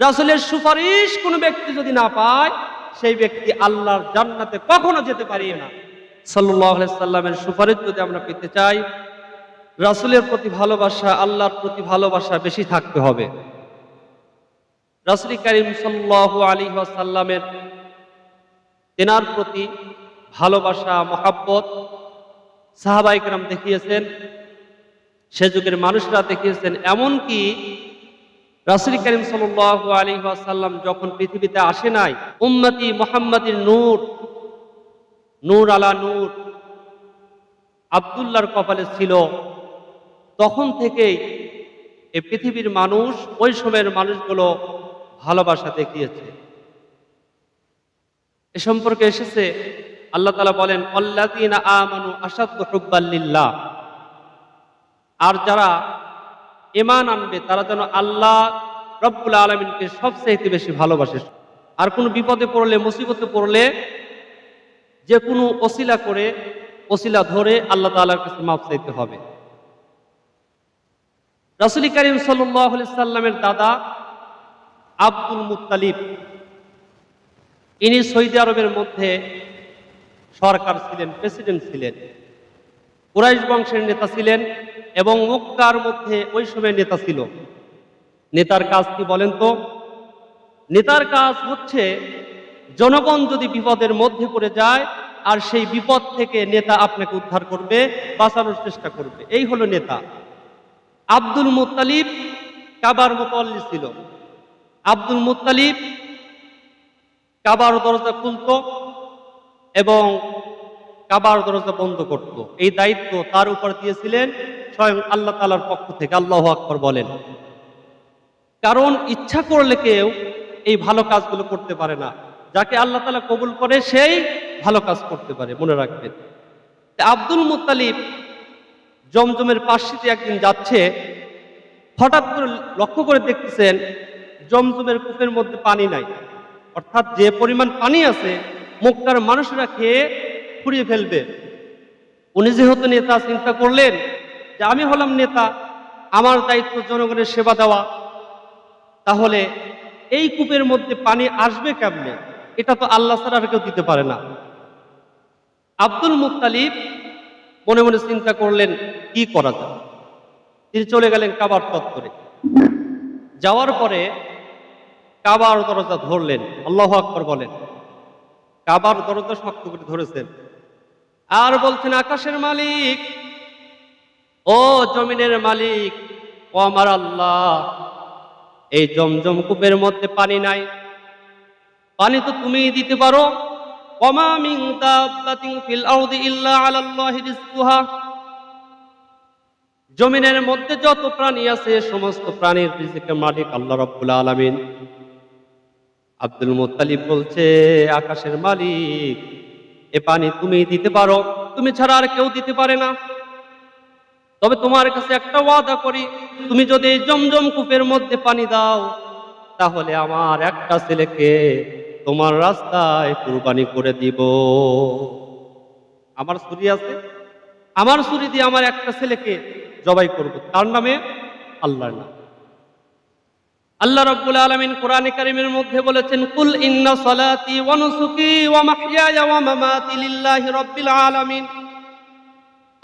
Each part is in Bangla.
রাসূলের সুপারিশ কোনো ব্যক্তি যদি না পায়, সেই ব্যক্তি আল্লাহর জান্নাতে কখনো যেতে পারি না। সাল্লামের সুপারিশ যদি আমরা পেতে চাই, রাসূলের প্রতি ভালোবাসা, আল্লাহর প্রতি ভালোবাসা বেশি থাকতে হবে। রাসূল করিম সাল্লাল্লাহু আলাইহি ওয়াসাল্লামের তেনার প্রতি ভালোবাসা, মহাব্বত সাহাবাইকরাম দেখিয়েছেন, সে যুগের মানুষরা দেখিয়েছেন, এমনকি রাসুল করিম সাল্লাল্লাহু আলাইহি ওয়াসাল্লাম যখন পৃথিবীতে আসে নাই, উম্মতি মুহাম্মাদির নূর নূর আলা নূর, আব্দুল্লাহর কপালে ছিল। তখন থেকেই এই পৃথিবীর মানুষ, ওই সময়ের মানুষগুলো ভালোবাসা দেখিয়েছে। এ সম্পর্কে এসেছে, আল্লাহ তালা বলেন অল্লাদিনা আমানু হুব্বাল্লিল্লাহ আর যারা ইমান আনবে, তারা যেন আল্লাহ রব্বুল আলমিনকে সবচেয়ে বেশি ভালোবাসে। আর কোনো বিপদে পড়লে, মুসিবতে পড়লে যে কোনো অসিলা করে অসিলা ধরে আল্লাহ তালার কাছে মাপ চাইতে হবে। রাসুল করিম সাল্লামের দাদা আব্দুল মুত্তালিব, ইনি সৌদি আরবের মধ্যে সরকার ছিলেন, প্রেসিডেন্ট ছিলেন। কুরাইশ বংশের নেতা ছিলেন এবং মক্কার মধ্যে ওই সময় নেতা ছিল। নেতার কাজ কি বলেন তো? নেতার কাজ হচ্ছে জনগণ যদি বিপদের মধ্যে পড়ে যায়, আর সেই বিপদ থেকে নেতা আপনাকে উদ্ধার করবে, বাঁচানোর চেষ্টা করবে। এই হলো নেতা। আব্দুল মুত্তালিব কাবার মোতাল্লি ছিল। আব্দুল মুত্তালিব কাবার দরজা খুলত এবং কাবার দরজা বন্ধ করত। এই দায়িত্ব তার উপর দিয়েছিলেন স্বয়ং আল্লাহ তালার পক্ষ থেকে। আল্লাহ আকবর বলেন। কারণ ইচ্ছা করলে কেউ এই ভালো কাজগুলো করতে পারে না। যাকে আল্লাহ তালা কবুল করে, সেই ভালো কাজ করতে পারে। মনে রাখবেন। আব্দুল মুত্তালিব জমজমের পাশে একদিন যাচ্ছে। হঠাৎ করে লক্ষ্য করে দেখতেছেন জমজমের কূপের মধ্যে পানি নাই। অর্থাৎ যে পরিমাণ পানি আছে মুক্তার মানুষরা খেয়ে ফুরিয়ে ফেলবে। উনি যেহেতু নেতা, চিন্তা করলেন যে আমি হলাম নেতা, আমার দায়িত্ব জনগণের সেবা দেওয়া। তাহলে এই কূপের মধ্যে পানি আসবে কেমনে? এটা তো আল্লাহ আর কেউ দিতে পারে না। আব্দুল মুক্তালিব মনে মনে চিন্তা করলেন, কি করা যায়? তিনি চলে গেলেন কাবার চত্বরে। যাওয়ার পরে কাবার দরজা ধরলেন। আল্লাহ আকবর বলেন, কাবার দরজা শক্ত করে ধরেছেন। আর বলছেন, আকাশের মালিক, ও জমিনের মালিক, ও আমার আল্লাহ, এই জমজম কূপের মধ্যে পানি নাই। পানি তো তুমিই দিতে পারো। মিন জমিনের মধ্যে যত প্রাণী আছে সমস্ত প্রাণীর রিজিকের মালিক আল্লাহ রাব্বুল আলামিন। আব্দুল মুত্তালিব বলছে, আকাশের মালিক এ পানি তুমি দিতে পারো, তুমি ছাড়া আর কেউ দিতে পারে না। তবে তোমার কাছে একটা ওয়াদা করি, তুমি যদি জমজম কূপের মধ্যে পানি দাও, তাহলে আমার একটা ছেলেকে তোমার রাস্তায় কুরবানি করে দিব। আমার ছুরি আছে? আমার ছুরি দিয়ে আমার একটা ছেলেকে জবাই করব। তার নামে আল্লাহর নাম। আল্লাহ রাব্বুল আলামিন কোরআনে কারীমের মধ্যে বলেছেন, কুল ইন্না সালাতি ওয়া নুসুকি ওয়া মাহইয়ায়া ওয়া মামাতি লিল্লাহি রাব্বিল আলামিন।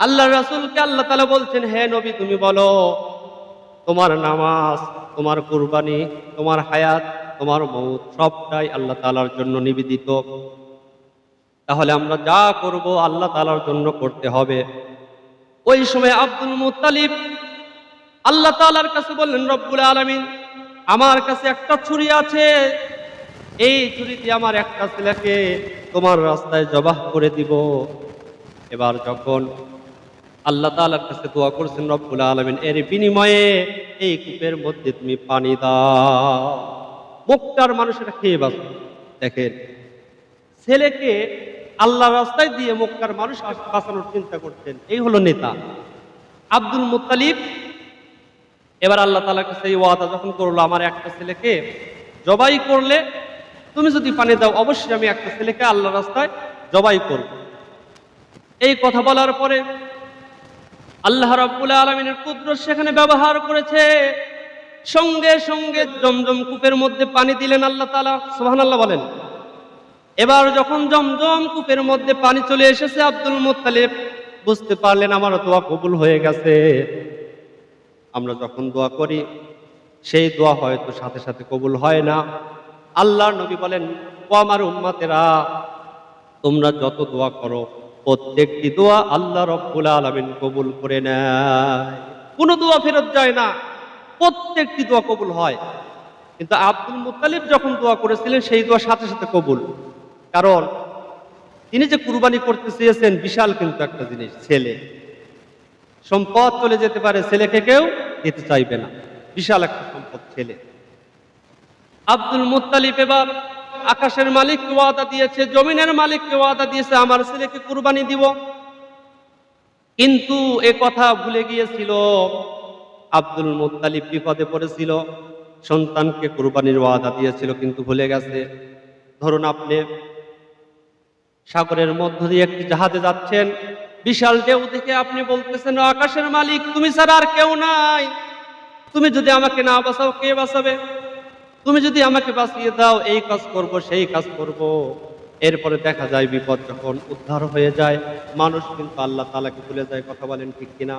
আল্লাহ রাসূলকে আল্লাহ তাআলা বলছেন, হে নবী, তুমি বলো, তোমার নামাজ, তোমার কুরবানি, তোমার হায়াত, তোমার মৌত সবটাই আল্লাহ তাআলার জন্য নিবেদিত। তাহলে আমরা যা করব আল্লাহ তাআলার জন্য করতে হবে। ওই সময় আব্দুল মুত্তালিব আল্লাহ তাআলার কাছে বললেন, রব্বুল আলামিন আমার কাছে একটা ছুরি আছে। এই ছুরি দিয়ে আমার একটা ছেলেকে তোমার রাস্তায় জবাহ করে দিব। এবার যখন আল্লাহ তাআলার কাছে দোয়া করছেন, রব্বুল আলামিন, এর বিনিময়ে এই কূপের মধ্যে তুমি পানি দাও। মুক্তার মানুষেরা খেয়ে বাঁচো দেখেন, ছেলেকে আল্লাহ রাস্তায় দিয়ে মক্কার মানুষ বাঁচানোর চিন্তা করতেন। এই হলো নেতা। আব্দুল মুত্তালিব এবার আল্লাহ তালাকে সেই ওয়াদা যখন করল, আমার একটা ছেলেকে জবাই করলে, তুমি যদি পানি দাও, অবশ্যই আমি একটা ছেলেকে আল্লাহ রাস্তায় জবাই করব। এই কথা বলার পরে আল্লাহ রাব্বুল আলমিনের কুদরত সেখানে ব্যবহার করেছে। সঙ্গে সঙ্গে জমজম কূপের মধ্যে পানি দিলেন আল্লাহ তালা সোহান আল্লাহ বলেন। এবার যখন জমজম কূপের মধ্যে পানি চলে এসেছে, আব্দুল মুত্তালিব বুঝতে পারলেন আমার দোয়া কবুল হয়ে গেছে। আমরা যখন দোয়া করি, সেই দোয়া হয়তো সাথে সাথে কবুল হয় না। আল্লাহর নবী বলেন, ও আমার উম্মাতেরা, তোমরা যত দোয়া করো, প্রত্যেকটি দোয়া আল্লাহ রব্বুল আলমিন কবুল করে নেয়। কোনো দোয়া ফেরত যায় না, প্রত্যেকটি দোয়া কবুল হয়। কিন্তু আব্দুল মুতালিব যখন দোয়া করেছিলেন, সেই দোয়া সাথে সাথে কবুল। কারণ, তিনি যে কুরবানি করতে চেয়েছেন, বিশাল কিন্তু একটা জিনিস, ছেলে। সম্পদ চলে যেতে পারে, ছেলেকে কেউ দিতে চাইবে না। বিশাল একটা সম্পদ ছেলে। আব্দুল মুত্তালিব এবার আকাশের মালিককে ওয়াদা দিয়েছে, জমিনের মালিককে ওয়াদা দিয়েছে, আমার ছেলেকে কুরবানি দিব। কিন্তু এ কথা ভুলে গিয়েছিল। আব্দুল মুত্তালিব বিপদে পড়েছিল, সন্তানকে কুরবানির ওয়াদা দিয়েছিল, কিন্তু ভুলে গেছে। ধরুন আপনি সাগরের মধ্য দিয়ে একটি জাহাজে যাচ্ছেন বিশাল ঢেউ দেখে আপনি বলতেছেন আকাশের মালিক, তুমি ছাড়া আর কেউ নাই। তুমি যদি আমাকে না বাঁচাও, কে বাঁচাবে? তুমি যদি আমাকে বাঁচিয়ে দাও, এই কাজ করব, সেই কাজ করব। এরপরে দেখা যায় বিপদ যখন উদ্ধার হয়ে যায়, মানুষ কিন্তু আল্লাহ তালাকে ভুলে যায়, কথা বলেন ঠিক কিনা?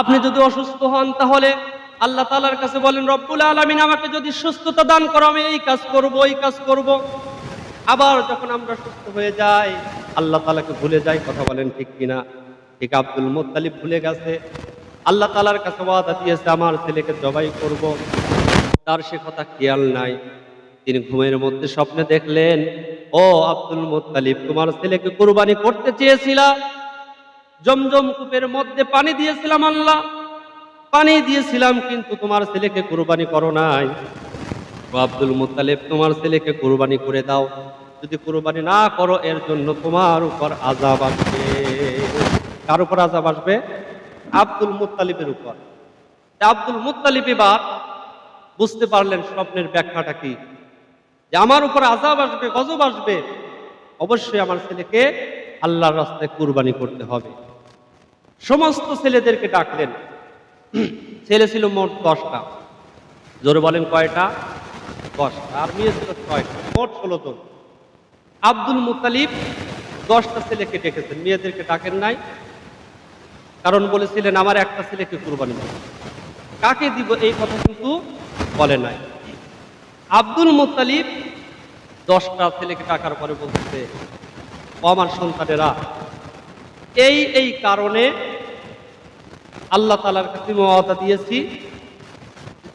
আপনি যদি অসুস্থ হন, তাহলে আল্লাহ তালার কাছে বলেন, রব্বুল আলমিন, আমাকে যদি সুস্থতা দান করো, আমি এই কাজ করব, এই কাজ করব। আবার যখন আমরা সুস্থ হয়ে যাই, আল্লাহ তালাকে ভুলে যাই, কথা বলেন ঠিক কিনা? ঠিক আব্দুল মোত্তালিব ভুলে গেছে। আল্লাহ তালার কাছে ওয়াদা দিয়েছে, আমার ছেলেকে জবাই করব। তার সে কথা খেয়াল নাই। তিনি ঘুমের মধ্যে স্বপ্নে দেখলেন, ও আব্দুল মোত্তালিব, তোমার ছেলেকে কুরবানি করতে চেয়েছিলাম। জমজম কূপের মধ্যে পানি দিয়েছিলাম আল্লাহ। পানি দিয়েছিলাম, কিন্তু তোমার ছেলেকে কুরবানি করো নাই। ও আব্দুল মুতালেব তোমার ছেলেকে কুরবানি করে দাও। যদি কুরবানি না করো, এর জন্য তোমার উপর আজাব আসবে। কার উপর আজাব আসবে? আব্দুল মুতালিবের উপর। আব্দুল মুতালিব এবার বুঝতে পারলেন স্বপ্নের ব্যাখ্যাটা কি। যে আমার উপর আজাব আসবে, গজব আসবে। অবশ্যই আমার ছেলেকে আল্লাহর রাস্তায় কুরবানি করতে হবে। সমস্ত ছেলেদেরকে ডাকলেন। ছেলে ছিল মোট দশটা। জোরে বলেন কয়টা? দশটা আর মেয়ে ছিল ছয়টা মোট ষোলো জন। আব্দুল মুতালিব দশটা ছেলেকে ডেকেছেন, মেয়েদেরকে ডাকেন নাই, কারণ বলেছিলেন, আমার একটা ছেলেকে কুরবানি দেব। কাকে দিব এই কথা কিন্তু বলে নাই। আব্দুল মুতালিব দশটা ছেলেকে ডাকার পরে বলতেছে, "ও আমার সন্তানেরা, এই এই কারণে আল্লাহ তালার কাছে দিয়েছি।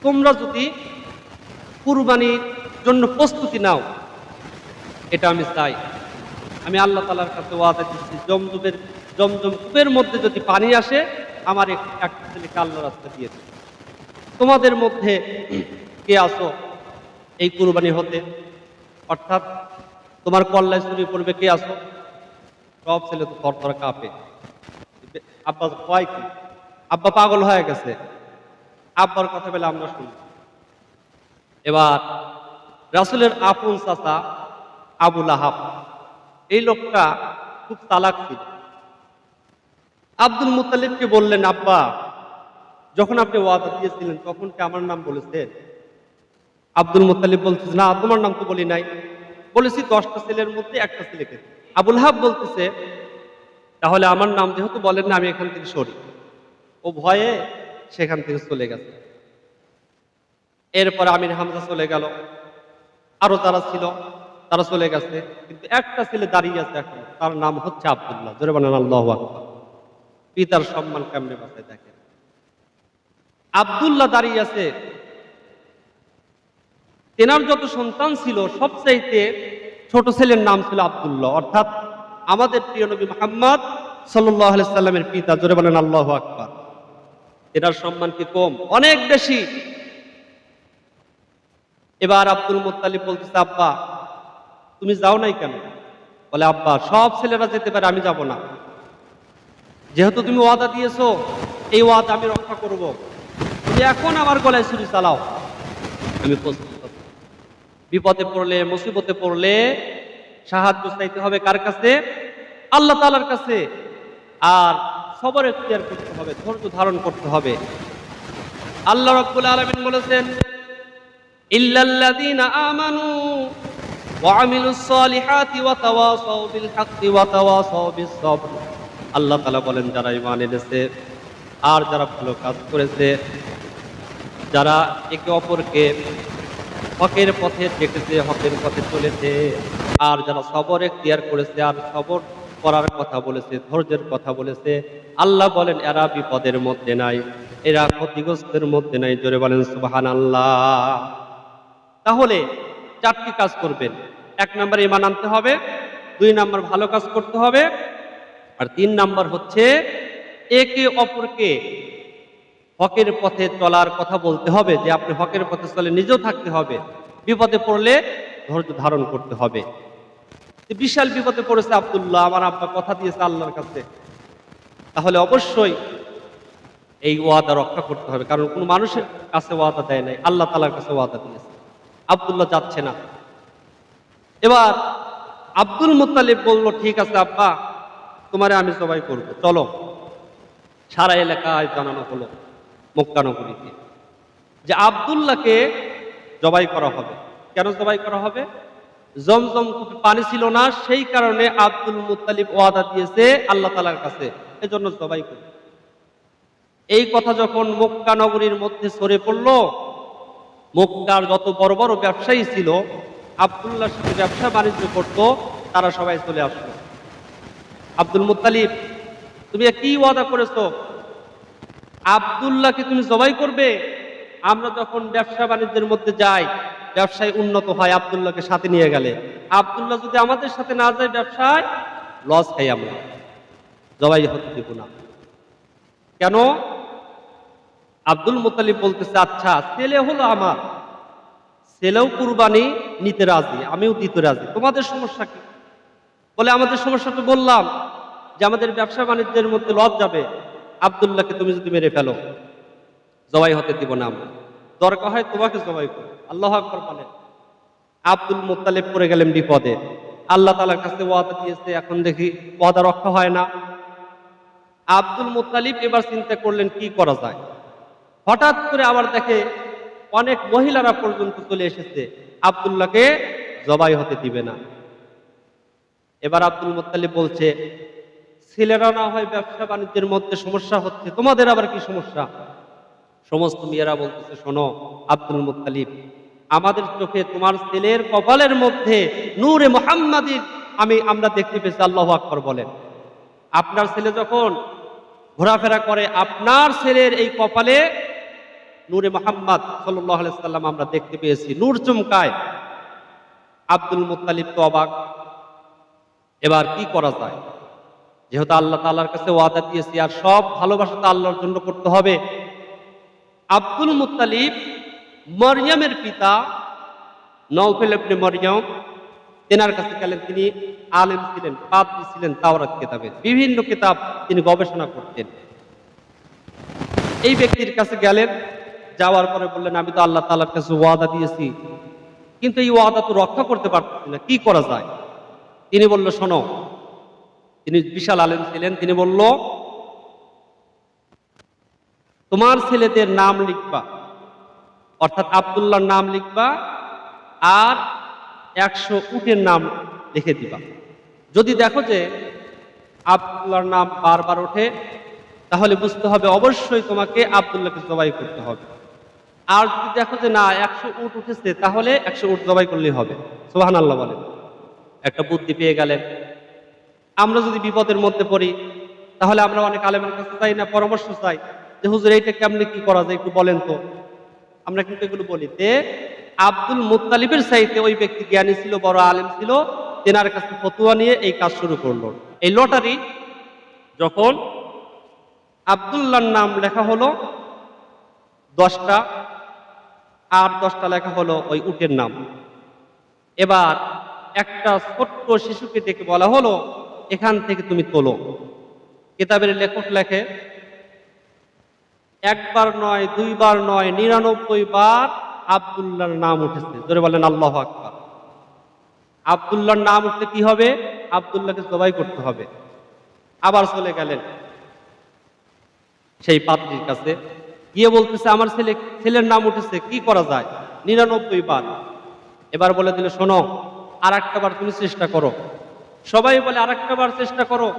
তোমরা যদি কুরবানির জন্য প্রস্তুতি নাও। এটা আমি চাই। আমি আল্লাহ তালার কাছে ওয়াদা দিচ্ছি, জমজমের, জমজম কূপের মধ্যে যদি পানি আসে, আমার এক- একটা ছেলেকে রাস্তা দিয়েছে তোমাদের মধ্যে কে আসো এই কুরবানি হতে। অর্থাৎ তোমার কল্যায় চুরি পড়বে, কে আসো সব ছেলে তো থর থর কাঁপে। আব্বা ভয় কি? আব্বা পাগল হয়ে গেছে। আব্বার কথা বলে আমরা শুনি। এবার রাসুলের আপন চাচা আবুল আহাব এই লোকটা খুব তালাক ছিল। আব্দুল মুতালিবকে বললেন, আব্বা, যখন আপনি ওয়াদা দিয়েছিলেন, তখন কি আমার নাম বলেছেন? আব্দুল মুতালিব বলতেছে, না, তোমার নাম তো বলি নাই। বলেছি দশটা ছেলের মধ্যে একটা ছেলেকে আবুল হাব বলতেছে, তাহলে আমার নাম যেহেতু বলেন না, আমি এখান থেকে সরি। ও ভয়ে সেখান থেকে চলে গেছে। এরপর আমির হামজা চলে গেল। আরও যারা ছিল, তারা চলে গেছে। কিন্তু একটা ছেলে দাঁড়িয়ে আছে এখন, তার নাম হচ্ছে আব্দুল্লাহ। জোরে বানান আল্লাহ পিতার সম্মান কেমনে বাঁচায় দেখেন? আব্দুল্লাহ দাঁড়িয়ে আছে। তেনার যত সন্তান ছিল, সবচাইতে ছোট ছেলের নাম ছিল আবদুল্লাহ। অর্থাৎ আমাদের প্রিয় নবী মোহাম্মদ সাল্লাহ সাল্লামের পিতা। জোরে বলেন, আল্লাহ আকবার। এটার সম্মান কি কম? অনেক বেশি। এবার আব্দুল মোত্তালিব বলতেছে, আব্বা, তুমি যাও নাই কেন? বলে, আব্বা, সব ছেলেরা যেতে পারে, আমি যাব না। যেহেতু তুমি ওয়াদা দিয়েছ, এই ওয়াদা আমি রক্ষা করব। তুমি এখন আমার গলায় ছুরি চালাও। আমি বিপদে পড়লে, মুসিবতে পড়লে সাহায্য চাইতে হবে কার কাছে? আল্লাহ তালার কাছে। আর সবার এখতিয়ার করতে হবে, ধৈর্য ধারণ করতে হবে। আল্লাহ রাব্বুল আলামিন বলেছেন আল্লাহ তাআলা বলেন, যারা ঈমান এনেছে আর যারা ভালো কাজ করেছে, যারা একে অপরকে হকের পথে ডেকেছে হকের পথে চলেছে, আর যারা সবর এখতিয়ার করেছে, আর সবর করার কথা বলেছে, ধৈর্যের কথা বলেছে, আল্লাহ বলেন, এরা বিপদের মধ্যে নাই, এরা ক্ষতিগ্রস্তের মধ্যে নাই। জোরে বলেন সুবাহান আল্লাহ তাহলে চারটি কাজ করবেন। এক নাম্বার ইমান আনতে হবে, দুই নম্বর ভালো কাজ করতে হবে, আর তিন নাম্বার হচ্ছে একে অপরকে হকের পথে চলার কথা বলতে হবে, যে আপনি হকের পথে চলে নিজেও থাকতে হবে। বিপদে পড়লে ধৈর্য ধারণ করতে হবে। বিশাল বিপদে পড়েছে আবদুল্লাহ, আমার আব্বা কথা দিয়েছে আল্লাহর কাছে। তাহলে অবশ্যই এই ওয়াদা রক্ষা করতে হবে, কারণ কোনো মানুষের কাছে ওয়াদা দেয় নাই, আল্লাহ তালার কাছে ওয়াদা দিয়েছে। আব্দুল্লাহ যাচ্ছে না। এবার আব্দুল মুতালিব বলল, ঠিক আছে আব্বা, তোমারে আমি সবাই করব। চলো। সারা এলাকায় জানানো হলো মক্কানগরীতে যে আবদুল্লাহকে জবাই করা হবে। কেন জবাই করা হবে? জমজম কূপে পানি ছিল না, সেই কারণে আব্দুল মুতালিব ওয়াদা দিয়েছে আল্লাহ তালার কাছে, এজন্য জবাই করবে। এই কথা যখন মক্কা নগরীর মধ্যে সরে পড়ল মক্কার যত বড় বড় ব্যবসায়ী ছিল, আবদুল্লাহর সাথে ব্যবসা বাণিজ্য করত, তারা সবাই চলে আসলো। আব্দুল মুতালিব তুমি কি ওয়াদা করেছ? আবদুল্লাহকে তুমি জবাই করবে? আমরা যখন ব্যবসা বাণিজ্যের মধ্যে যাই, ব্যবসায় উন্নত হয়, আবদুল্লাহকে সাথে নিয়ে গেলে। আবদুল্লাহ যদি আমাদের সাথে না যায় ব্যবসায়, লস খাই আমরা। জবাই হতে দিব না। কেন? আব্দুল মুতালিব বলতেছে আচ্ছা ছেলে হলো আমার। ছেলেও কুরবানি, নিতে রাজি। আমিও দিতে রাজি। তোমাদের সমস্যা কি? বলে, আমাদের সমস্যা তো বললাম যে আমাদের ব্যবসা বাণিজ্যের মধ্যে লস যাবে। আবদুল্লাহকে তুমি যদি মেরে ফেলো, জবাই হতে দিব না আমরা। দরকার হয় তোমাকে জবাই করো। আল্লাহ আকবর বলেন। আব্দুল মুতালিব পড়ে গেলেন বিপদে। আল্লাহ তালার কাছে ওয়াদা দিয়েছে, এখন দেখি ওয়াদা রক্ষা হয় না। আব্দুল মুতালিব এবার চিন্তা করলেন, কি করা যায়? হঠাৎ করে আবার দেখে অনেক মহিলারা পর্যন্ত চলে এসেছে। আবদুল্লাহকে জবাই হতে দিবে না। এবার আব্দুল মুতালিব বলছে, ছেলেরা না হয় ব্যবসা বাণিজ্যের মধ্যে সমস্যা হচ্ছে, তোমাদের আবার কি সমস্যা? সমস্ত মেয়েরা বলতেছে, শোনো আব্দুল মুতালিব আমাদের চোখে তোমার ছেলের কপালের মধ্যে নূরে মোহাম্মদীর আমি, আমরা দেখতে পেয়েছি, আল্লাহ আকবর বলেন। আপনার ছেলে যখন ঘোরাফেরা করে, আপনার ছেলের এই কপালে নূরে মোহাম্মদ সাল্লাম আমরা দেখতে পেয়েছি। নূর চমকায়। আব্দুল মুতালিব তো অবাক। এবার কি করা যায়? যেহেতু আল্লাহ তাল্লাহর কাছে ওয়াদা দিয়েছি, আর সব ভালোবাসা তো আল্লাহর জন্য করতে হবে। আব্দুল মুতালিব মরিয়মের পিতা নৌফেল ইবনে মরিয়ম, তেনার কাছে গেলেন। তিনি আলেম ছিলেন পাদ্রী ছিলেন তাওরাত কিতাবের বিভিন্ন কিতাব তিনি গবেষণা করতেন। এই ব্যক্তির কাছে গেলেন। যাওয়ার পরে বললেন, আমি তো আল্লাহ তাআলার কাছে ওয়াদা দিয়েছি। কিন্তু এই ওয়াদা তো রক্ষা করতে পারতেছি না। কি করা যায়? তিনি বলল, শোনো। তিনি বিশাল আলেম ছিলেন। তিনি বলল, তোমার ছেলেদের নাম লিখবা। অর্থাৎ আবদুল্লাহর নাম লিখবা আর একশো উটের নাম লিখে দিবা। যদি দেখো যে আবদুল্লাহর নাম বারবার ওঠে, তাহলে বুঝতে হবে অবশ্যই তোমাকে আবদুল্লাহকে জবাই করতে হবে। আর যদি দেখো যে না, একশো উট উঠেছে, তাহলে একশো উট জবাই করলেই হবে। সোহান আল্লাহ বলেন। একটা বুদ্ধি পেয়ে গেলেন। আমরা যদি বিপদের মধ্যে পড়ি, তাহলে আমরা অনেক আলেমের কাছে চাই না, পরামর্শ চাই যে, হুজুর, এইটা কেমনে কি করা যায় একটু বলেন তো? আমরা কিন্তু এগুলো বলি। যে আব্দুল মুতালিবের চাইতে ওই ব্যক্তি জ্ঞানী ছিল, বড় আলেম ছিল, তেনার কাছে ফতুয়া নিয়ে এই কাজ শুরু করল। এই লটারি যখন আবদুল্লাহর নাম লেখা হলো, দশটা আর দশটা লেখা হলো ওই উটের নাম। এবার একটা ছোট্ট শিশুকে ডেকে বলা হলো, এখান থেকে তুমি তোলো। কিতাবের লেখক লেখে, একবার নয়, দুইবার নয়, নিরানব্বই বার আবদুল্লাহর নাম উঠেছে। ধরে বলেন, আল্লাহ আকবার। আবদুল্লাহর নাম উঠলে কি হবে? আবদুল্লাহকে জবাই করতে হবে। আবার চলে গেলেন সেই পাত্রীর কাছে। গিয়ে বলতেছে, আমার ছেলে, ছেলের নাম উঠেছে, কি করা যায়? নিরানব্বই বার। এবার বলে দিলে, শোনো আর বার তুমি চেষ্টা করো। সবাই বলে আর বার চেষ্টা করো?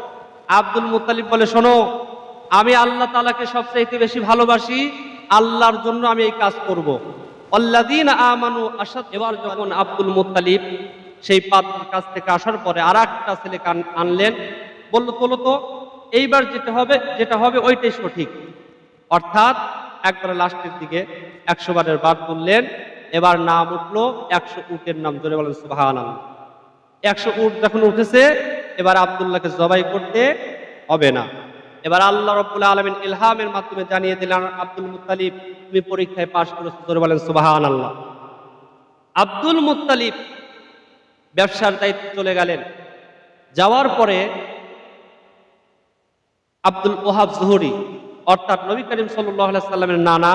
আব্দুল মুতালিব বলে, শোনো, আমি আল্লাহ তালাকে সবচাইতে বেশি ভালোবাসি, আল্লাহর জন্য আমি এই কাজ করব। এবার যখন আব্দুল মুতালিব সেই পাত্রের কাছ থেকে আসার পরে আর একটা আন- আনলেন, বলল, তোলো তো, এইবার যেটা হবে যেটা হবে ওইটাই সঠিক। অর্থাৎ একবারে লাস্টের দিকে একশো বারের বার তুললেন এবার নাম উঠল একশো উটের নাম ধরে বলেন সুবাহান একশো উট যখন উঠেছে, এবার আবদুল্লাহকে জবাই করতে হবে না। এবার আল্লাহ রব্বুল আলমিন ইলহামের মাধ্যমে জানিয়ে দিলেন, আব্দুল মুতালিব তুমি পরীক্ষায় পাশ করেছ ধরে বলেন সুবাহান আল্লাহ আব্দুল মুতালিব ব্যবসার দায়িত্ব চলে গেলেন। যাওয়ার পরে আব্দুল ওহাব জহুরি অর্থাৎ নবী করিম সাল্লাহ সাল্লামের নানা,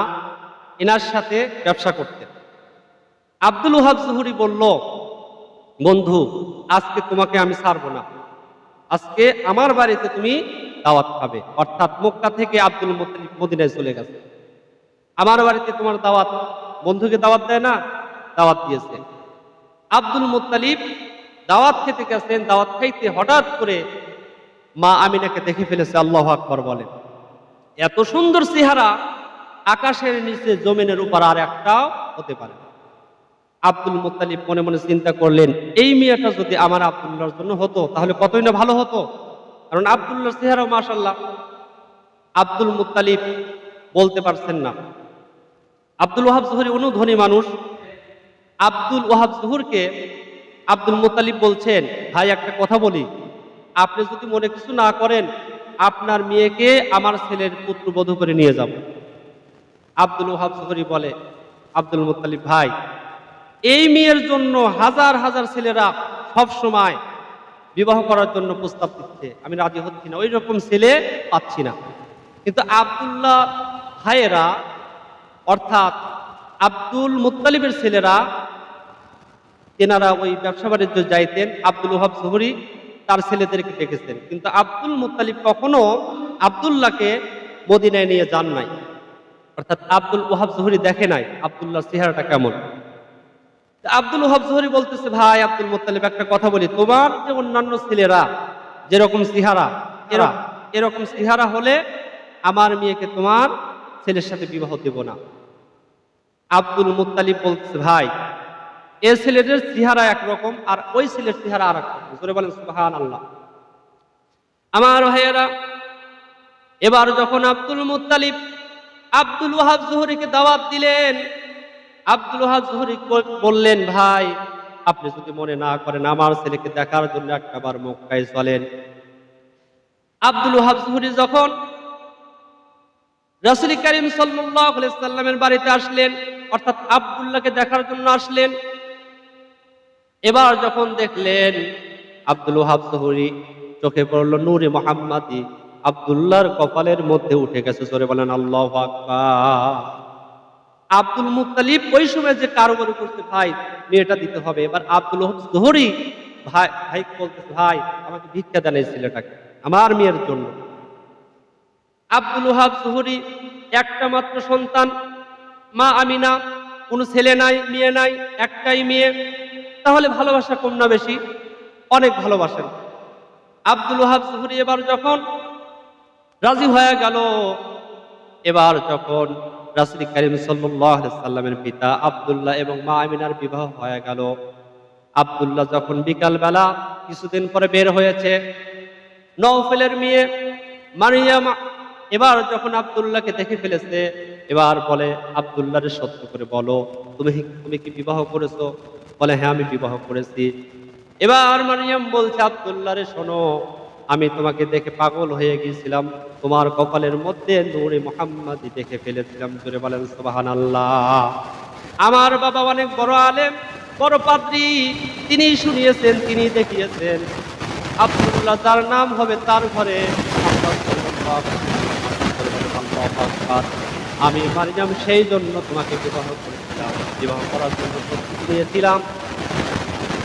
এনার সাথে ব্যবসা করতেন। আব্দুল ওহাব জহুরি বলল, বন্ধু, আজকে তোমাকে আমি ছাড়বো না। আজকে আমার বাড়িতে তুমি দাওয়াত খাবে অর্থাৎ মক্কা থেকে আব্দুল মদিনায় চলে গেছে। আমার বাড়িতে তোমার দাওয়াত, বন্ধুকে দাওয়াত দেয় না? দাওয়াত দিয়েছে। আব্দুল মুতালিব দাওয়াত খেতে গেছেন, দাওয়াত খাইতে হঠাৎ করে মা আমিনাকে দেখে ফেলেছে, আল্লাহ আকবর বলেন এত সুন্দর চেহারা আকাশের নিচে, জমিনের উপর আর একটাও হতে পারে আব্দুল মুতালিব মনে মনে চিন্তা করলেন, এই মেয়েটা যদি আমার আব্দুল্লাহর জন্য হতো, তাহলে কতই না ভালো হতো? কারণ আব্দুল্লাহর চেহারা মাশাল্লাহ আব্দুল মুতালিব বলতে পারছেন না। আব্দুল ওহাব জহুরি অনুধনী মানুষ। আব্দুল ওহাব জহুরকে আব্দুল মুতালিব বলছেন, ভাই, একটা কথা বলি। আপনি যদি মনে কিছু না করেন আপনার মেয়েকে আমার ছেলের পুত্রবধূ করে নিয়ে যাব। আব্দুল ওহাব জহুরি বলে, আব্দুল মুতালিব ভাই, এই মেয়ের জন্য হাজার হাজার ছেলেরা সব সময় বিবাহ করার জন্য প্রস্তাব দিচ্ছে। আমি রাজি হচ্ছি না ওই রকম ছেলে পাচ্ছি না। কিন্তু আব্দুল্লাহ ভাইয়েরা, অর্থাৎ আব্দুল মুত্তালিবের ছেলেরা, তেনারা ওই ব্যবসা বাণিজ্য যাইতেন। আব্দুল ওহাব জহুরি তার ছেলেদেরকে ডেকেছেন কিন্তু আব্দুল মুত্তালিব কখনো আব্দুল্লাহকে মদিনায় নিয়ে যান নাই। অর্থাৎ আব্দুল ওহাব জহুরি দেখে নাই আব্দুল্লাহর চেহারাটা কেমন। আব্দুল ওহাব জহুরি বলতেছে ভাই আব্দুল মুত্তালিব একটা কথা বলি। তোমার যে অন্যান্য ছেলেরা যেরকম সিহারা এরা এরকম সিহারা হলে আমার মেয়েকে তোমার ছেলের সাথে বিবাহ দেব না। আব্দুল মুত্তালিব বলতেছে ভাই এ ছেলেদের চেহারা একরকম আর ওই ছেলের চেহারা আর রকম জোরে বলেন সুবাহান আল্লাহ আমার ভাইয়েরা, এবার যখন আব্দুল মুত্তালিব আব্দুল ওয়াহাব জহুরিকে দাওয়াত দিলেন, আব্দুল ওয়াহাব জহুরি বললেন, ভাই, আপনি যদি মনে না করেন আমার ছেলেকে দেখার জন্য একটাবার মক্কায় চলেন। আব্দুল ওয়াহাব জহুরি যখন রাসুল করিম সাল্লামের বাড়িতে আসলেন, অর্থাৎ আবদুল্লাহকে দেখার জন্য আসলেন এবার যখন দেখলেন আব্দুল ওহাব জহুরি চোখে পড়ল নূরে মোহাম্মদি আবদুল্লাহর কপালের মধ্যে উঠে গেছে সরে বলেন, আল্লাহ আব্দুল মুতালিব ওই সময় যে কারোবারি করতে ভাই, মেয়েটা দিতে হবে। এবার আব্দুল জহুরি ভাই ভাই বলতেছে, ভাই, আমাকে ভিক্ষা দেন এই ছেলেটাকে, আমার মেয়ের জন্য। আব্দুল ওহাব জহুরি একটা মাত্র সন্তান, মা আমিনা কোনো ছেলে নাই, মেয়ে নাই, একটাই মেয়ে। তাহলে ভালোবাসা কম না বেশি? অনেক ভালোবাসেন। আব্দুল ওহাব জহুরি এবার যখন রাজি হয়ে গেল, এবার যখন রাসুল করিম সাল্লামের পিতা আবদুল্লাহ এবং মা আমিনার বিবাহ হয়ে গেল, আবদুল্লাহ যখন বিকালবেলা কিছুদিন পরে বের হয়েছে, নওফেলের মেয়ে মারিয়াম এবার যখন আবদুল্লাহকে দেখে ফেলেছে, এবার বলে, আবদুল্লাহরে সত্য করে বলো, তুমি তুমি কি বিবাহ করেছ? বলে হ্যাঁ আমি বিবাহ করেছি। এবার মারিয়াম বলছে আবদুল্লাহরে শোনো, আমি তোমাকে দেখে পাগল হয়ে গিয়েছিলাম। তোমার কপালের মধ্যে নূরে মোহাম্মদি দেখে ফেলেছিলাম। জোরে বলেন সুবাহান আল্লাহ আমার বাবা অনেক বড় আলেম, বড় পাদ্রী। তিনি শুনিয়েছেন, তিনি দেখিয়েছেন। আব্দুল্লাহ যার নাম হবে তার ঘরে। আমি মারিয়াম সেই জন্য তোমাকে বিবাহ করেছিলাম বিবাহ করার জন্য প্রস্তুতি নিয়েছিলাম।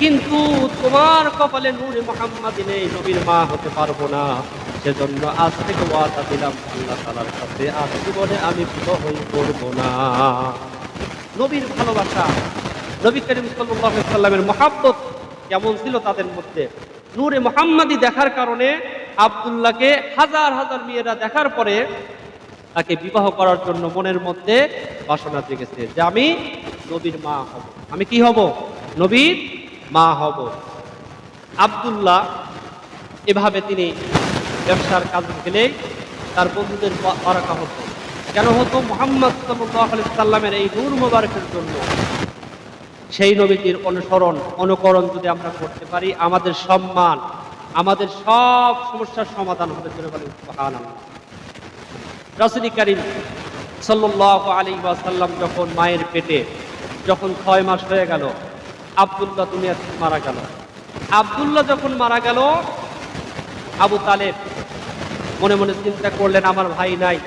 কিন্তু তোমার কপালে নূরে মোহাম্মদ নেই নবীর মা হতে পারব না। সেজন্য আজ থেকে ওয়াদা দিলাম, আল্লাহ তালার কাছে আজ জীবনে আমি বিবাহ করব না। নবীর ভালোবাসা, নবী করিম সাল্লামের মহাব্বত কেমন ছিল তাদের মধ্যে? নূরে মোহাম্মদী দেখার কারণে আবদুল্লাহকে হাজার হাজার মেয়েরা দেখার পরে তাকে বিবাহ করার জন্য মনের মধ্যে বাসনা জেগেছে যে আমি নবীর মা হব। আমি কি হব? নবীর মা হব। আব্দুল্লাহ, এভাবে তিনি ব্যবসার কাজে গেলে তার বন্ধুদের বারাকা হতো। কেন হতো? মোহাম্মদ সাল্লামের এই নূর মোবারকের জন্য। সেই নবীটির অনুসরণ, অনুকরণ যদি আমরা করতে পারি, আমাদের সম্মান, আমাদের সব সমস্যার সমাধান হবে করে বলে রাসূলি কারীম সাল্লাল্লাহু আলাইহি ওয়াসাল্লাম যখন মায়ের পেটে যখন ছয় মাস হয়ে গেল, আবদুল্লাহ থেকে মারা গেল। আবদুল্লাহ যখন মারা গেল, আবু তালেব মনে মনে চিন্তা করলেন, আমার ভাই নাই,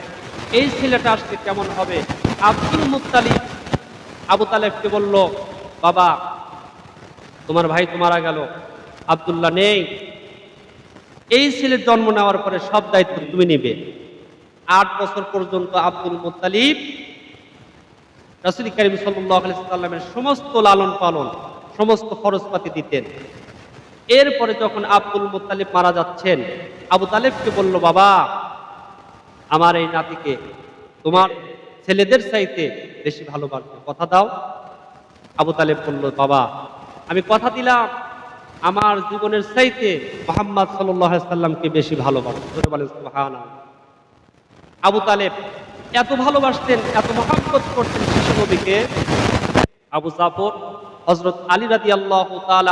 এই ছেলেটা আসলে কেমন হবে? আব্দুল মুত্তালিব আবু তালেবকে বলল, বাবা, তোমার ভাই তো মারা গেল, আবদুল্লাহ নেই। এই ছেলের জন্ম নেওয়ার পরে সব দায়িত্ব তুমি নিবে। আট বছর পর্যন্ত আব্দুল মুত্তালিব রাসুল করিম সাল্লামের সমস্ত লালন পালন, সমস্ত খরচপাতি দিতেন। এরপরে যখন আব্দুল মুত্তালিব মারা যাচ্ছেন, আবু তালেবকে বলল, বাবা, আমার এই নাতিকে তোমার ছেলেদের চাইতে বেশি ভালোবাসবে কথা দাও। আবু তালেব বলল, বাবা, আমি কথা দিলাম, আমার জীবনের চাইতে মোহাম্মদ সাল্লামকে বেশি ভালোবাসবো আবু তালেব এত ভালোবাসতেন, এত মহাব্বত করতেন শিশু নবীকে। আবু জাফর হজরত আলী রাদি আল্লাহ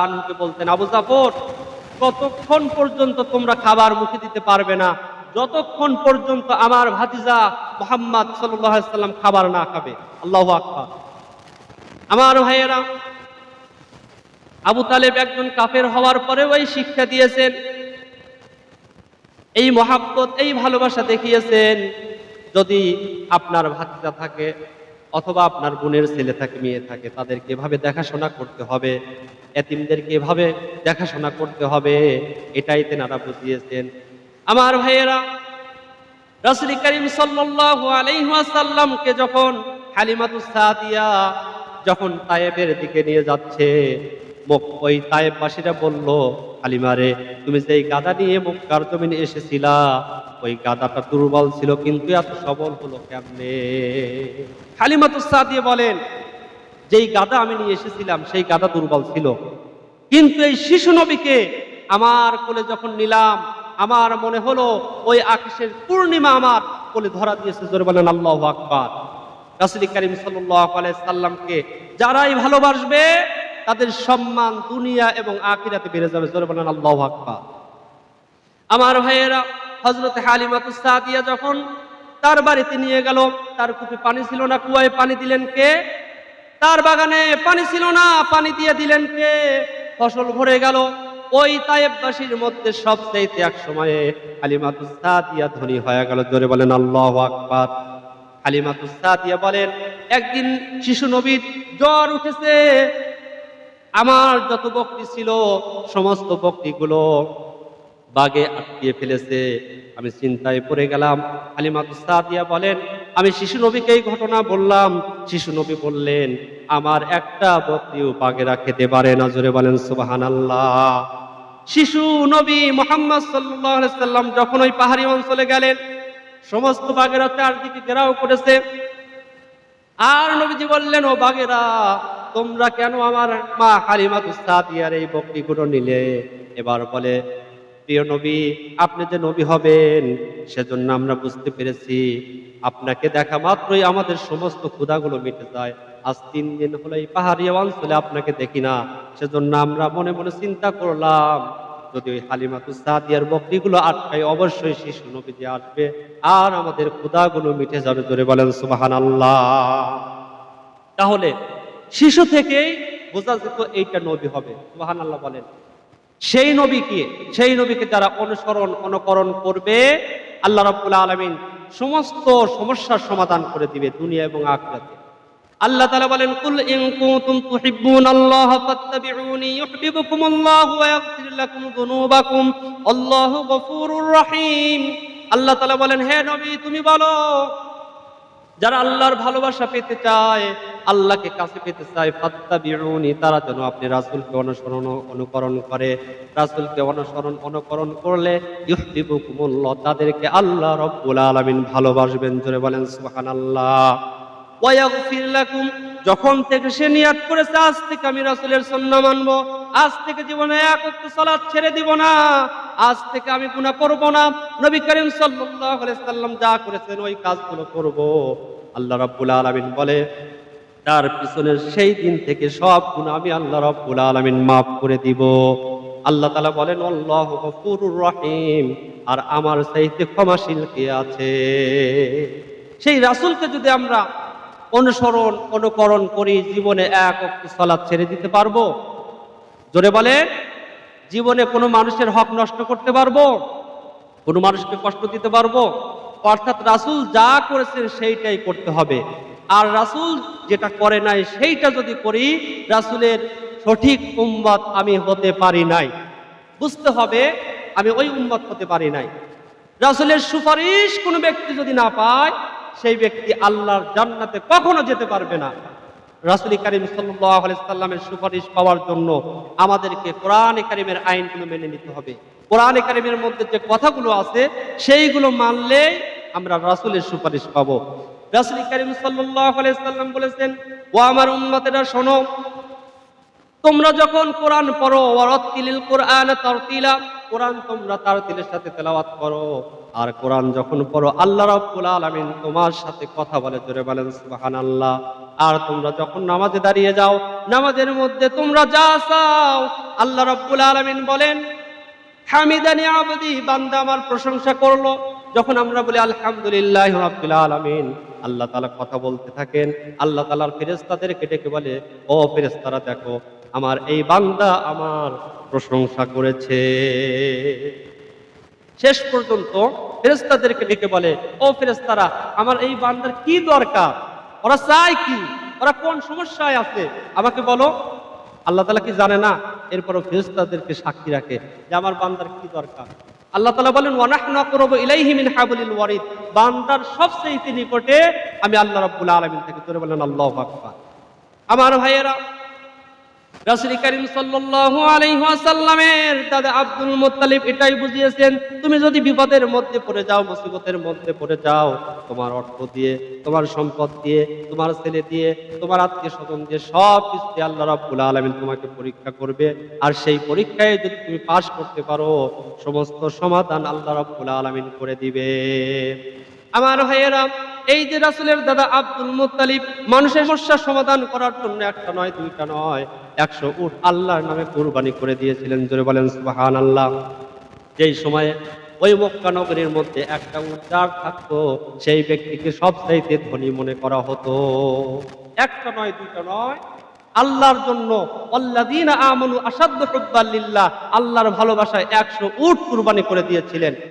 আনহুকে বলতেন, আবু জাফর, কতক্ষণ পর্যন্ত তোমরা খাবার মুখে দিতে পারবে না? যতক্ষণ পর্যন্ত আমার ভাতিজা মোহাম্মদ সাল্লাম খাবার না খাবে। আল্লাহ আকবার। আমার ভাইয়েরা, আবু তালেব একজন কাফের হওয়ার পরেও এই শিক্ষা দিয়েছেন, এই মহাব্বত, এই ভালোবাসা দেখিয়েছেন। যদি আপনার ভাতিজা থাকে অথবা আপনার বোনের ছেলে থাকে, মেয়ে থাকে, তাদেরকে এভাবে দেখাশোনা করতে হবে, এতিমদেরকে এভাবে দেখাশোনা করতে হবে, এটাই তেনারা বুঝিয়েছেন। আমার ভাইয়েরা, রাসূল করিম সাল্লাল্লাহু আলাইহি ওয়াসাল্লামকে যখন হালিমাতুস সাদিয়া, যখন তায়েবের দিকে নিয়ে যাচ্ছে ওই তায়েববাসীরা বলল হালিমারে তুমি যেই গাদা নিয়ে মক্কার জমিনে এসেছিলা, ওই গাদাটা দুর্বল ছিল, কিন্তু এত সবল হলো কেমনে? হালিমাতুস সাদিয়া বলেন, যেই গাদা আমি নিয়ে এসেছিলাম, সেই গাদা দুর্বল ছিল। কিন্তু এই শিশু নবীকে আমার কোলে যখন নিলাম, আমার মনে হলো ওই আকাশের পূর্ণিমা আমার কোলে ধরা দিয়েছে, জোরে বলেন, আল্লাহ আকবার। রাসুল করিম সাল্লামকে, যারাই ভালোবাসবে তাদের সম্মান দুনিয়া এবং আখিরাতে বেড়ে যাবে। জোরে বলেন, আল্লাহ আকবার। আমার ভাইয়েরা হজরত হালিমাতুস সাদিয়া যখন তার বাড়িতে নিয়ে গেল, তার কূপে পানি ছিল না, কুয়ায় পানি দিলেন কে? তার বাগানে পানি ছিল না, পানি দিয়ে দিলেন কে? ফসল ভরে গেল। ওই তায়েববাসীর মধ্যে সবচাইতে এক সময়ে হালিমাতুস সাদিয়া ধনী হয়ে গেল। জোরে বলেন, আল্লাহ আকবার। হালিমাতুস সাদিয়া বলেন, একদিন শিশু নবীর জ্বর উঠেছে আমার যত বক্তি ছিল, সমস্ত বক্তিগুলো বাগে আটকিয়ে ফেলেছে। আমি চিন্তায় পড়ে গেলাম। আলিমাতুস সাদিয়া বলেন, আমি শিশু নবীকে এই ঘটনা বললাম। শিশু নবী বললেন, আমার একটা বক্তিও বাগেরা খেতে পারে না। জোরে বলেন সুবাহান আল্লাহ শিশু নবী মোহাম্মদ সাল্লাম যখন ওই পাহাড়ি অঞ্চলে গেলেন, সমস্ত বাগেরা চারদিকে ঘেরাও করেছে। আর নবীজি বললেন, ও বাগেরা তোমরা কেন আমার মা হালিমাতুস সাদিয়ার এই বক্তিগুলো নিলে? এবার বলে, প্রিয় নবী, আপনি যে নবী হবেন, সেজন্য আমরা বুঝতে পেরেছি, আপনাকে দেখা মাত্রই আমাদের সমস্ত ক্ষুধাগুলো মিটে যায়। আজ তিন দিন হলো এই পাহাড়ি অঞ্চলে আপনাকে দেখি না, সেজন্য আমরা মনে মনে চিন্তা করলাম, যদি ওই হালিমাতুস সাদিয়ার বকরিগুলো আটকায় অবশ্যই শিশু নবীজি আসবে, আর আমাদের ক্ষুধাগুলো মিটে যাবে। জোরে বলেন সুবাহান আল্লাহ তাহলে শিশু থেকেই বোঝা যেত এইটা নবী হবে। সুবহানাল্লাহ বলেন। সেই নবীকে সেই নবীকে যারা অনুসরণ, অনুকরণ করবে, আল্লাহ রাব্বুল আলামিন সমস্ত সমস্যার সমাধান করে দিবে দুনিয়া এবং আখিরাতে। আল্লাহ তাআলা বলেন, কুল ইন কুনতুম তুহিব্বুনাল্লাহ ফাত্তাবিউনি ইউহিব্বুকুমুল্লাহু ওয়া ইয়াগফির লাকুম যুনুবাকুম। আল্লাহু গফুরুর রহিম। আল্লাহ তাআলা বলেন, হে নবী, তুমি বলো যারা আল্লাহর ভালোবাসা পেতে চায়, আল্লাহকে কাছে পেতে চায় ফাত্তা বিরুনি তারা যেন আপনি রাসুলকে অনুসরণ, অনুকরণ করে। রাসুলকে অনুসরণ, অনুকরণ করলে ইউহিব্বুকুমুল্লাহ তাদেরকে আল্লাহ রব্বুল আলমিন ভালোবাসবেন। জোরে বলেন সুবহানাল্লাহ। ওয়াগফির লাকুম যখন থেকে সে নিয়াত করেছে, আজ থেকে আমি রাসূলের সুন্নাহ মানবো। আজ থেকে জীবনে এক সালাত ছেড়ে দিব না। আজ থেকে আমি গুনাহ করব না। নবী করিম সাল্লাম যা করেছেন, ওই কাজগুলো করব। আল্লাহ রাব্বুল আলামিন বলে, তার পিছনের সেই দিন থেকে সব গুনাহ আমি আল্লাহ রাব্বুল আলামিন মাফ করে দিব। আল্লাহ তাআলা বলেন, আল্লাহু গফুরুর রহিম। আর আমার চাইতে ক্ষমাশীল কে আছে? সেই রাসূলকে যদি আমরা অনুসরণ, অনুকরণ করি, জীবনে এক সালাত ছেড়ে দিতে পারব? জোরে বলে জীবনে কোনো মানুষের হক নষ্ট করতে পারব? কোনো মানুষকে কষ্ট দিতে পারব? অর্থাৎ রাসূল যা করেছেন সেইটাই করতে হবে। আর রাসূল যেটা করে নাই, সেইটা যদি করি, রাসূলের সঠিক উম্মত আমি হতে পারি নাই। বুঝতে হবে, আমি ওই উম্মত হতে পারি নাই। রাসূলের সুপারিশ কোনো ব্যক্তি যদি না পায় সেই ব্যক্তি আল্লাহর জান্নাতে কখনো যেতে পারবে না। রাসূল করিম সাল্লামের সুপারিশ পাওয়ার জন্য আমাদেরকে কোরআনে কারিমের আইনগুলো মেনে নিতে হবে। কোরআনে কারিমের মধ্যে যে কথাগুলো আছে, সেইগুলো মানলে আমরা রাসূলের সুপারিশ পাবো। রাসূল করিম সাল্লাম বলেছেন ও আমার উম্মতেরা শোনো, তোমরা যখন কোরআন পড়ো কোরআন তারতিলা কোরআন তোমরা তার তারতিলের সাথে তেলাওয়াত করো। আর কোরআন যখন পড়ো, আল্লাহ রাব্বুল আলামিন তোমার সাথে কথা বলে, জোরে বলেন, সুবহানাল্লাহ। আর তোমরা যখন নামাজে দাঁড়িয়ে যাও, নামাজের মধ্যে তোমরা যা চাও, আল্লাহ রাব্বুল আলামিন বলেন, হামিদানি আবদি, বান্দা আমার প্রশংসা করল। যখন আমরা বলি, আলহামদুলিল্লাহ রাব্বিল আলামিন। আল্লাহ তাআলা কথা বলতে থাকেন। আল্লাহ তাআলার ফেরেশতাদেরকে ডেকে বলে, ও ফেরেশতারা, দেখো আমার এই বান্দা আমার প্রশংসা করেছে। শেষ পর্যন্ত ফেরেস্তাদেরকে ডেকে বলে, ও ফেরেস্তারা আমার এই বান্দার কি দরকার? ওরা চায় কি? ওরা কোন সমস্যায় আছে? আমাকে বলো। আল্লাহ তালা কি জানে না? এরপরও ফেরেস্তাদেরকে সাক্ষী রাখে যে আমার বান্দার কি দরকার। আল্লাহ তালা বলেন, ওয়ানাহনা করব ইলাইহি মিন হাবলিল ওয়ারিদ। বান্দার সবচেয়ে নিকটে আমি আল্লাহ রাব্বুল আলামিন থেকে তোরে বলেন, আল্লাহু আমার ভাইয়েরা তোমাকে পরীক্ষা করবে। আর সেই পরীক্ষায় যদি তুমি পাশ করতে পারো, সমস্ত সমাধান আল্লাহ রাব্বুল আলামিন করে দিবে। আমার ভাইয়েরা, এই যে রাসূলের দাদা আব্দুল মুত্তালিব মানুষের সমস্যার সমাধান করার জন্য একটা নয়, দুইটা নয়। একশো উট আল্লাহর নামে কুরবানি করে দিয়েছিলেন। জোরে বলেন সুবাহান আল্লাহ যেই সময়ে ওই মক্কা নগরীর মধ্যে একটা উট থাকতো, সেই ব্যক্তিকে সবচাইতে ধনী মনে করা হতো। একটা নয়, দুইটা নয়। আল্লাহর জন্য আল্লাযীনা আমানু আসাদ্দু আল্লাহর ভালোবাসায় একশো উট কুরবানি করে দিয়েছিলেন।